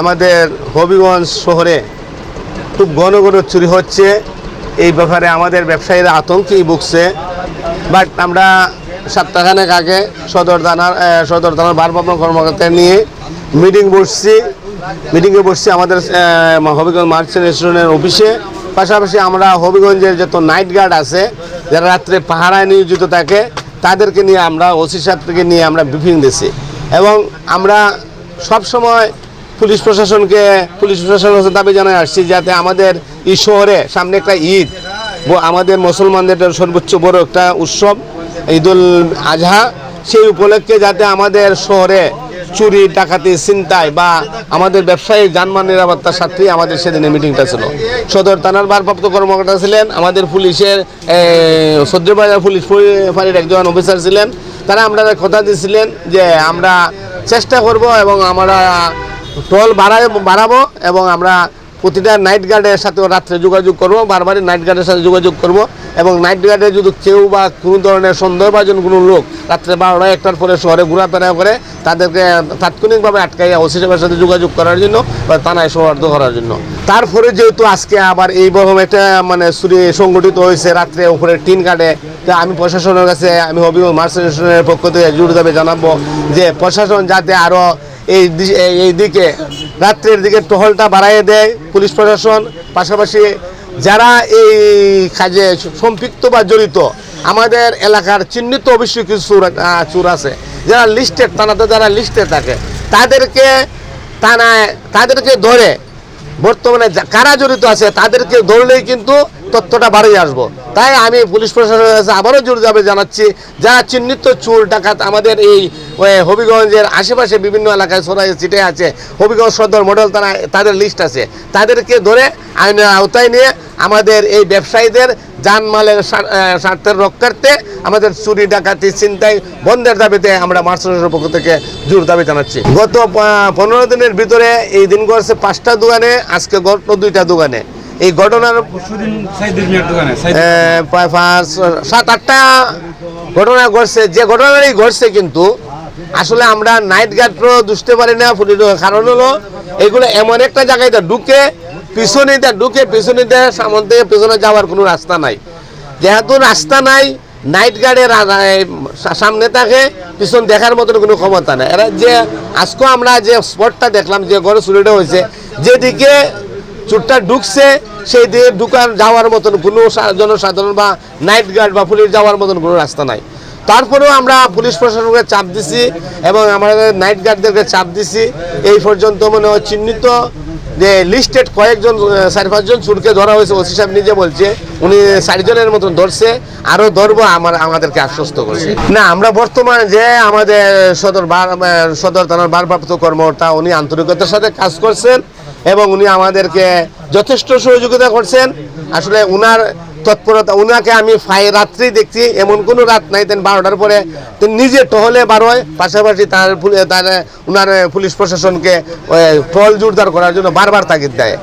আমাদের হবিগঞ্জ শহরে খুব ঘন ঘন চুরি হচ্ছে। এই ব্যাপারে আমাদের ব্যবসায়ীরা আতঙ্কেই ভুগছে। বাট আমরা সপ্তাহখানেক আগে সদর থানার সদর থানার ভারপ্রাপ্ত কর্মকর্তা নিয়ে মিটিং বসছি। মিটিংয়ে বসছি আমাদের হবিগঞ্জ মার্চেন্ট রেস্টুরেন্টের অফিসে। পাশাপাশি আমরা হবিগঞ্জের যত নাইট গার্ড আছে, যারা রাত্রে পাহারায় নিয়োজিত থাকে, তাদেরকে নিয়ে আমরা, ওসি সাহেব থেকে নিয়ে আমরা ব্রিফিং দিছি এবং আমরা সব সময় পুলিশ প্রশাসনকে, পুলিশ প্রশাসনের দাবি জানাই আসছি যাতে আমাদের এই শহরে সামনে একটা ঈদ আমাদের মুসলমানদের সর্বোচ্চ বড় একটা উৎসব, ঈদুল আজহা। সেই উপলক্ষে যাতে আমাদের শহরে চুরি, ডাকাতি, ছিনতাই বা আমাদের ব্যবসায়িক যানবাহন নিরাপত্তার সাথেই আমাদের সেদিনে মিটিংটা ছিল। সদর থানার ভারপ্রাপ্ত কর্মকর্তা ছিলেন, আমাদের পুলিশের সদ্যবাজার পুলিশ ফাঁড়ির একজন অফিসার ছিলেন। তারা আমরা কথা দিয়েছিলেন যে আমরা চেষ্টা করব এবং আমরা টোল বাড়াই বাড়াবো এবং আমরা প্রতিটা নাইট গার্ডের সাথেও রাত্রে যোগাযোগ করব, বারবারই নাইট গার্ডের সাথে যোগাযোগ করব এবং নাইট গার্ডে যদি কেউ বা কোনো ধরনের সন্দেহভাজন কোনো লোক রাত্রে বারোটা একটার পরে শহরে ঘোরাফেরা করে, তাদেরকে তাৎক্ষণিকভাবে আটকাইয়া ওসি সাহেবের সাথে যোগাযোগ করার জন্য বা থানায় সৌহার্দ্য করার জন্য। তারপরে যেহেতু আজকে আবার এই রকম একটা মানে চুরি সংগঠিত হয়েছে রাত্রে উপরে টিন কাটে, তা আমি প্রশাসনের কাছে, আমি হবিগঞ্জ মার্সেন্টের পক্ষ থেকে জোর দাবি জানাব যে প্রশাসন যাতে আরও এই এই- দিকে, রাত্রের দিকে টহলটা বাড়াইয়ে দেয় পুলিশ প্রশাসন। পাশাপাশি যারা এই কাজে সম্পৃক্ত বা জড়িত, আমাদের এলাকার চিহ্নিত অবশ্যই কিছু চোর আছে। যারা লিস্টেড থানাতে যারা লিস্টে থাকে, তাদেরকে থানায়, তাদেরকে ধরে, বর্তমানে কারা জড়িত আছে তাদেরকে ধরলেই কিন্তু তথ্যটা বাড়িয়ে আসব। তাই আমি পুলিশ প্রশাসনের কাছে আবারও জোর যাবে জানাচ্ছি, যারা চিহ্নিত চোর, ডাকাত, আমাদের এই হবিগঞ্জের আশেপাশে বিভিন্ন এলাকায় ছড়াই ছিটে আছে। হবিগঞ্জ সদর মডেল তারা তাদের লিস্ট আছে। তাদেরকে ধরে আইনের আওতায় নিয়ে আমাদের এই ব্যবসায়ীদের জানমালের স্বা- স্বার্থের রক্ষার্থে আমাদের চুরি ডাকাতি চিন্তায় বন্ধের দাবিতে আমরা মার্চেন্টের পক্ষ থেকে জোর দাবি জানাচ্ছি। গত পনেরো দিনের ভিতরে এই দিন করছে পাঁচটা দোকানে আজকে গত দুইটা দোকানে। এই ঘটনার সাত আটটা ঘটনা ঘটছে। যে ঘটনাটাই ঘটছে কিন্তু আসলে আমরা নাইট গার্ডও দুষতে পারি না কারণ হলো এগুলো এমন একটা জায়গায় তো ঢুকে, পিছনে দিয়ে ঢুকে, পিছনে দিয়ে সামন থেকে পিছনে যাওয়ার কোনো রাস্তা নাই। যেহেতু রাস্তা নাই নাইট গার্ডের সামনে থাকে, পিছন দেখার মতন কোনো ক্ষমতা নাই। এরা যে আজকে আমরা যে স্পটটা দেখলাম, যে ঘরে চুরিটা হয়েছে, যেদিকে চোরটা ঢুকছে সেই দিকে ঢুকার যাওয়ার মতন কোনো জনসাধারণ বা নাইট গার্ড বা পুলিশ যাওয়ার মতন কোনো রাস্তা নাই। তারপরেও আমরা পুলিশ প্রশাসনকে চাপ দিছি এবং আমাদের নাইট গার্ডদেরকে চাপ দিছি। এই পর্যন্ত মনে হয় চিহ্নিত যে লিস্টেড কয়েকজন চার পাঁচজন চুরকে ধরা হয়েছে, ওসি সাহেব নিজে বলছে। উনি চারজনের মতন ধরছে, আরও ধরবো আমার আমাদেরকে আশ্বস্ত করছে। না, আমরা বর্তমানে যে আমাদের সদর সদর থানার ভারপ্রাপ্ত কর্মকর্তা, উনি আন্তরিকতার সাথে কাজ করছেন এবং উনি আমাদেরকে যথেষ্ট সহযোগিতা করছেন। আসলে উনার তৎপরতা, উনাকে আমি ফাই রাত্রি দেখছি, এমন কোনো রাত নাই তেন বারোটার পরে তিনি নিজে টহলে বার হয়, পাশাপাশি তার তার, উনার পুলিশ প্রশাসনকে টহল জোরদার করার জন্য বারবার তাগিদ দেয়।